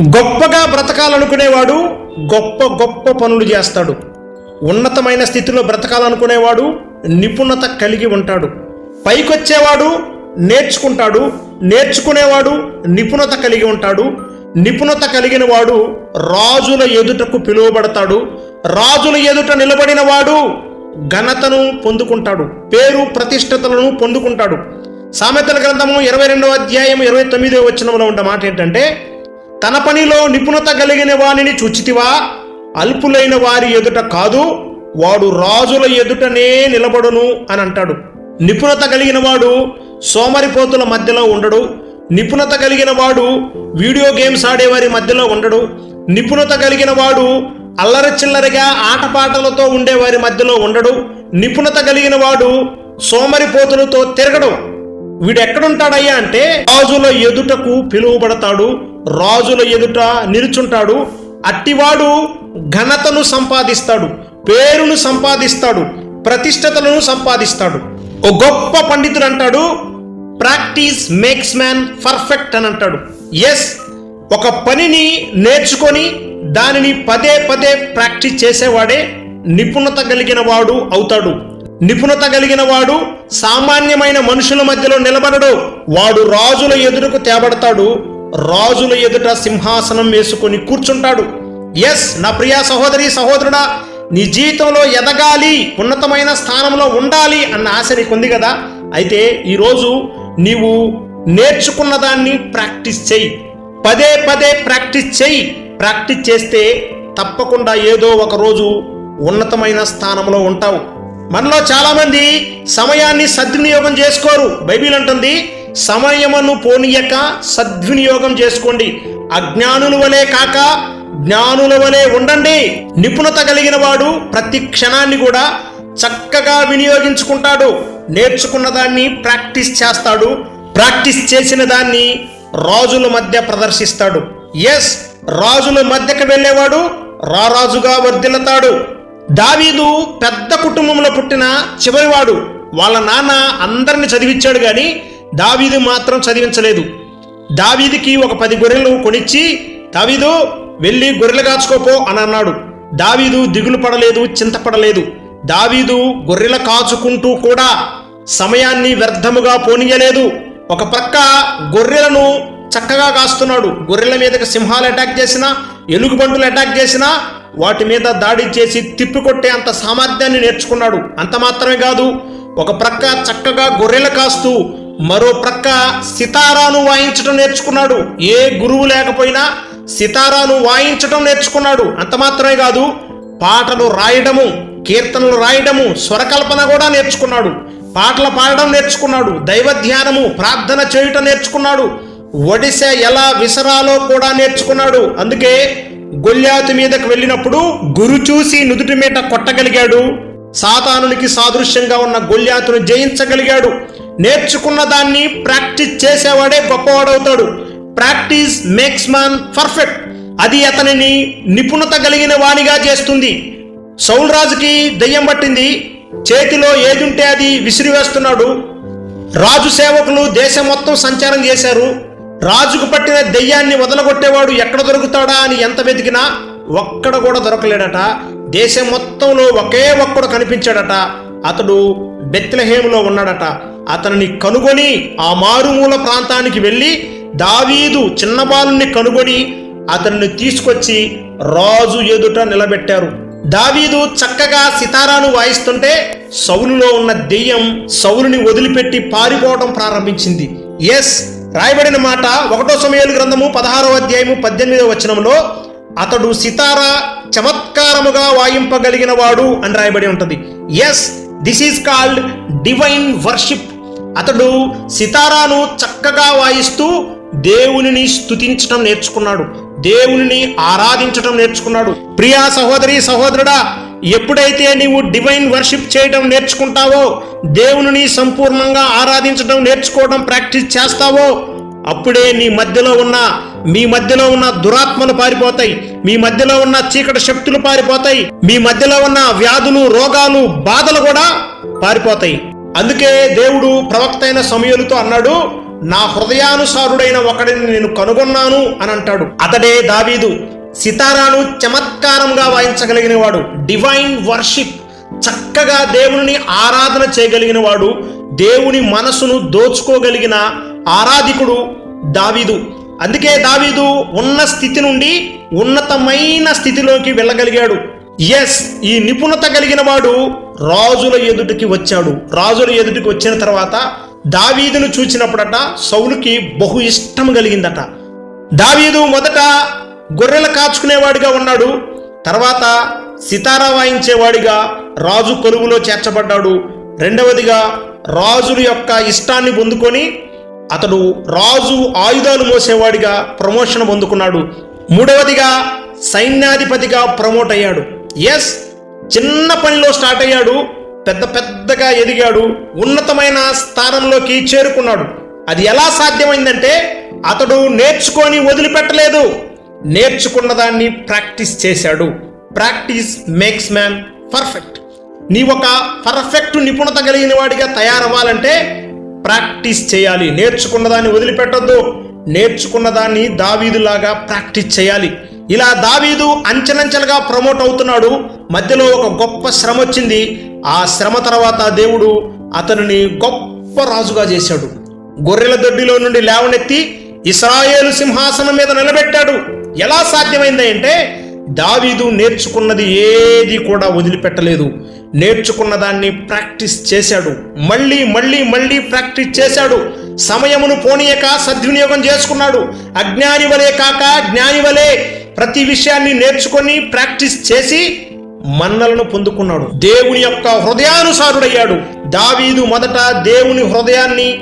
గొప్పగా బ్రతకాలనుకునేవాడు గొప్ప గొప్ప పనులు చేస్తాడు. ఉన్నతమైన స్థితిలో బ్రతకాలనుకునేవాడు నిపుణత కలిగి ఉంటాడు. పైకొచ్చేవాడు నేర్చుకుంటాడు. నేర్చుకునేవాడు నిపుణత కలిగి ఉంటాడు. నిపుణత కలిగిన వాడు రాజుల ఎదుటకు పిలువబడతాడు. రాజుల ఎదుట నిలబడిన వాడు ఘనతను పొందుకుంటాడు. పేరు ప్రతిష్టతలను పొందుకుంటాడు. సామెతల గ్రంథము ఇరవై రెండవ అధ్యాయం ఇరవై తొమ్మిదో వచనంలో ఉన్న మాట ఏంటంటే తన పనిలో నిపుణత కలిగిన వానిని చూచితివా? అల్పులైన వారి ఎదుట కాదు వాడు రాజుల ఎదుటనే నిలబడును అని అంటాడు. నిపుణత కలిగిన వాడు సోమరిపోతుల మధ్యలో ఉండడు. నిపుణత కలిగిన వాడు వీడియో గేమ్స్ ఆడేవారి మధ్యలో ఉండడు. నిపుణత కలిగిన వాడు అల్లరి చిల్లరిగా ఆటపాటలతో ఉండేవారి మధ్యలో ఉండడు. నిపుణత కలిగిన వాడు సోమరిపోతులతో తిరగడు. వీడు ఎక్కడుంటాడయ్యా అంటే రాజుల ఎదుటకు పిలువబడతాడు. రాజుల ఎదుట నిలుచుంటాడు. అట్టివాడు ఘనతను సంపాదిస్తాడు పేరును సంపాదిస్తాడు ప్రతిష్టతలను సంపాదిస్తాడు. ఓ గొప్ప పండితుడు అంటాడు ప్రాక్టీస్ మేక్స్ మ్యాన్ పర్ఫెక్ట్ అని అంటాడు. ఎస్ ఒక పనిని నేర్చుకొని దానిని పదే పదే ప్రాక్టీస్ చేసేవాడే నిపుణత కలిగిన వాడు అవుతాడు. నిపుణత కలిగిన వాడు సామాన్యమైన మనుషుల మధ్యలో నిలబడడు. వాడు రాజుల ఎదురుకు తేబడతాడు. రాజుల ఎదుట సింహాసనం వేసుకొని కూర్చుంటాడు. ఎస్ నా ప్రియా సహోదరి సహోదరుడా నీ జీవితంలో ఎదగాలి ఉన్నతమైన స్థానంలో ఉండాలి అన్న ఆశ నీకు ఉంది కదా? అయితే ఈరోజు నీవు నేర్చుకున్న దాన్ని ప్రాక్టీస్ చెయ్యి. పదే పదే ప్రాక్టీస్ చెయ్యి. ప్రాక్టీస్ చేస్తే తప్పకుండా ఏదో ఒక రోజు ఉన్నతమైన స్థానంలో ఉంటావు. మనలో చాలామంది సమయాన్ని సద్వినియోగం చేసుకోరు. బైబిల్ అంటుంది సమయమును పోనీయక సద్వినియోగం చేసుకోండి. అజ్ఞానుల వలె కాక జ్ఞానుల వలె ఉండండి. నిపుణత కలిగిన వాడు ప్రతి క్షణాన్ని కూడా చక్కగా వినియోగించుకుంటాడు. నేర్చుకున్న దాన్ని ప్రాక్టీస్ చేస్తాడు. ప్రాక్టీస్ చేసిన దాన్ని రాజుల మధ్య ప్రదర్శిస్తాడు. ఎస్ రాజుల మధ్యకు వెళ్ళేవాడు రారాజుగా వర్ధిల్లుతాడు. దావీదు పెద్ద కుటుంబంలో పుట్టిన చివరివాడు. వాళ్ళ నాన్న అందరిని చదివించాడు కానీ దావీదు మాత్రం చదివించలేదు. దావీదికి ఒక పది గొర్రెలు కొనిచ్చి దావీదు వెళ్ళి గొర్రెలు కాచుకోపో అని అన్నాడు. దావీదు దిగులు పడలేదు చింతపడలేదు. దావీదు గొర్రెల కాచుకుంటూ కూడా సమయాన్ని వ్యర్థముగా పోనీయలేదు. ఒక ప్రక్క గొర్రెలను చక్కగా కాస్తున్నాడు. గొర్రెల మీదకి సింహాలు అటాక్ చేసినా ఎలుగుబంటులు అటాక్ చేసినా వాటి మీద దాడి చేసి తిప్పికొట్టే అంత సామర్థ్యాన్ని నేర్చుకున్నాడు. అంత మాత్రమే కాదు ఒక ప్రక్క చక్కగా గొర్రెలు కాస్తూ మరో ప్రక్క సితారాను వాయించడం నేర్చుకున్నాడు. ఏ గురువు లేకపోయినా సితారాను వాయించడం నేర్చుకున్నాడు. అంత మాత్రమే కాదు పాటలు రాయడము కీర్తనలు రాయడము స్వరకల్పన కూడా నేర్చుకున్నాడు. పాటలు పాడడం నేర్చుకున్నాడు. దైవ ధ్యానము ప్రార్థన చేయటం నేర్చుకున్నాడు. ఒడిశ ఎలా విసరాలో కూడా నేర్చుకున్నాడు. అందుకే గొల్యాతు మీదకు వెళ్ళినప్పుడు గురు చూసి నుదుటి మీద కొట్టగలిగాడు. సాతానునికి సాదృశ్యంగా ఉన్న గొల్యాతును జయించగలిగాడు. నేర్చుకున్న దాన్ని ప్రాక్టీస్ చేసేవాడే గొప్పవాడవుతాడు. Practice makes man perfect. అది అతనిని నిపుణత కలిగిన వానిగా చేస్తుంది. సౌల్ రాజుకి దయ్యం పట్టింది. చేతిలో ఏదుంటే అది విసిరివేస్తున్నాడు. రాజు సేవకులు దేశం మొత్తం సంచారం చేశారు. రాజుకు పట్టిన దెయ్యాన్ని వదలగొట్టేవాడు ఎక్కడ దొరుకుతాడా అని ఎంత వెతికినా ఒక్కడ కూడా దొరకలేడట. దేశం మొత్తంలో ఒకే ఒక్కడు కనిపించాడట. అతడు బెత్లహేములో ఉన్నాడట. అతనిని కనుగొని ఆ మారుమూల ప్రాంతానికి వెళ్ళి దావీదు చిన్నబాలుని కనుగొని అతన్ని తీసుకొచ్చి రాజు ఎదుట నిలబెట్టారు. దావీదు చక్కగా సితారాను వాయిస్తుంటే సౌలులో ఉన్న దెయ్యం సౌలుని వదిలిపెట్టి పారిపోవడం ప్రారంభించింది. ఎస్ రాయబడిన మాట ఒకటో సమయాలు గ్రంథము పదహారో అధ్యాయము పద్దెనిమిదవ వచనంలో అతడు సితారా చమత్కారముగా వాయింపగలిగిన వాడు అని రాయబడి ఉంటుంది. Yes this is called divine worship. అతడు సితారాను చక్కగా వాయిస్తూ దేవునిని స్తుతించటం నేర్చుకున్నాడు. దేవునిని ఆరాధించడం నేర్చుకున్నాడు. ప్రియా సహోదరి సహోదరుడా ఎప్పుడైతే నీవు డివైన్ వర్షిప్ చేయడం నేర్చుకుంటావో దేవునిని సంపూర్ణంగా ఆరాధించడం నేర్చుకోవడం ప్రాక్టీస్ చేస్తావో అప్పుడే నీ మధ్యలో ఉన్న మీ మధ్యలో ఉన్న దురాత్మలు పారిపోతాయి. మీ మధ్యలో ఉన్న చీకటి శక్తులు పారిపోతాయి. మీ మధ్యలో ఉన్న వ్యాధులు రోగాలు బాధలు కూడా పారిపోతాయి. అందుకే దేవుడు ప్రవక్త అయిన సమయలతో అన్నాడు నా హృదయానుసారుడైన ఒకడిని నేను కనుగొన్నాను అని అంటాడు. అతడే దావీదు సితారాను చమత్కారంగా వాయించగలిగిన వాడు డివైన్ వర్షిప్ చక్కగా దేవుని ఆరాధన చేయగలిగిన వాడు దేవుని మనసును దోచుకోగలిగిన ఆరాధికుడు దావీదు. అందుకే దావీదు ఉన్న స్థితి నుండి ఉన్నతమైన స్థితిలోకి వెళ్ళగలిగాడు. ఎస్ ఈ నిపుణత కలిగిన వాడు రాజుల ఎదుటికి వచ్చాడు. రాజుల ఎదుటికి వచ్చిన తర్వాత దావీదును చూచినప్పుడట సౌలుకి బహు ఇష్టం కలిగిందట. దావీదు మొదట గొర్రెలు కాచుకునేవాడిగా ఉన్నాడు. తర్వాత సితారా వాయించేవాడిగా రాజు కొలువులో చేర్చబడ్డాడు. రెండవదిగా రాజుల యొక్క ఇష్టాన్ని పొందుకొని అతడు రాజు ఆయుధాలు మోసేవాడిగా ప్రమోషన్ పొందుకున్నాడు. మూడవదిగా సైన్యాధిపతిగా ప్రమోట్ అయ్యాడు. ఎస్ చిన్న పనిలో స్టార్ట్ అయ్యాడు పెద్ద పెద్దగా ఎదిగాడు ఉన్నతమైన స్థానంలోకి చేరుకున్నాడు. అది ఎలా సాధ్యమైందంటే అతడు నేర్చుకొని వదిలిపెట్టలేదు. నేర్చుకున్న దాన్ని ప్రాక్టీస్ చేశాడు. Practice makes man perfect. నీ ఒక పర్ఫెక్ట్ నిపుణత కలిగిన వాడిగా తయారవ్వాలంటే ప్రాక్టీస్ చేయాలి. నేర్చుకున్న దాన్ని వదిలిపెట్టొద్దు. నేర్చుకున్న దాన్ని దావీదులాగా ప్రాక్టీస్ చేయాలి. ఇలా దావీదు అంచెలంచెలుగా ప్రమోట్ అవుతున్నాడు. మధ్యలో ఒక గొప్ప శ్రమ వచ్చింది. ఆ శ్రమ తర్వాత దేవుడు అతనిని గొప్ప రాజుగా చేశాడు. గొర్రెల దొడ్డిలో నుండి లేవనెత్తి ఇస్రాయేలు సింహాసనం మీద నిలబెట్టాడు. ఎలా సాధ్యమైంది అంటే దావీదు నేర్చుకున్నది ఏది కూడా వదిలిపెట్టలేదు. నేర్చుకున్న దాన్ని ప్రాక్టీస్ చేశాడు. మళ్ళీ మళ్ళీ మళ్ళీ ప్రాక్టీస్ చేశాడు. సమయమును పోనీయక సద్వినియోగం చేసుకున్నాడు. అజ్ఞాని వలే కాక జ్ఞాని వలే ప్రతి విషయాన్ని నేర్చుకొని ప్రాక్టీస్ చేసి మన్నలను పొందుకున్నాడు. దేవుని యొక్క హృదయానుసారుడయ్యాడు. దావీదు మొదట దేవుని హృదయాన్ని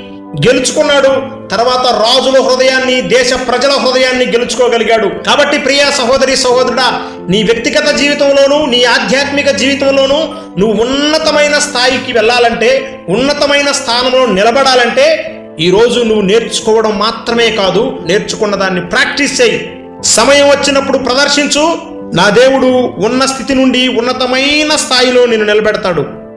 గెలుచుకున్నాడు. తర్వాత రాజుల హృదయాన్ని దేశ ప్రజల హృదయాన్ని గెలుచుకోగలిగాడు. కాబట్టి ప్రియ సహోదరి సహోదరుడా నీ వ్యక్తిగత జీవితంలోనూ నీ ఆధ్యాత్మిక జీవితంలోనూ నువ్వు ఉన్నతమైన స్థాయికి వెళ్ళాలంటే ఉన్నతమైన స్థానంలో నిలబడాలంటే ఈరోజు నువ్వు నేర్చుకోవడం మాత్రమే కాదు నేర్చుకున్న దాన్ని ప్రాక్టీస్ చేయి. సమయం వచ్చినప్పుడు ప్రదర్శించు. నా దేవుడు ఉన్న స్థితి నుండి ఉన్నతమైన స్థాయిలో నిన్ను నిలబెడతాడు.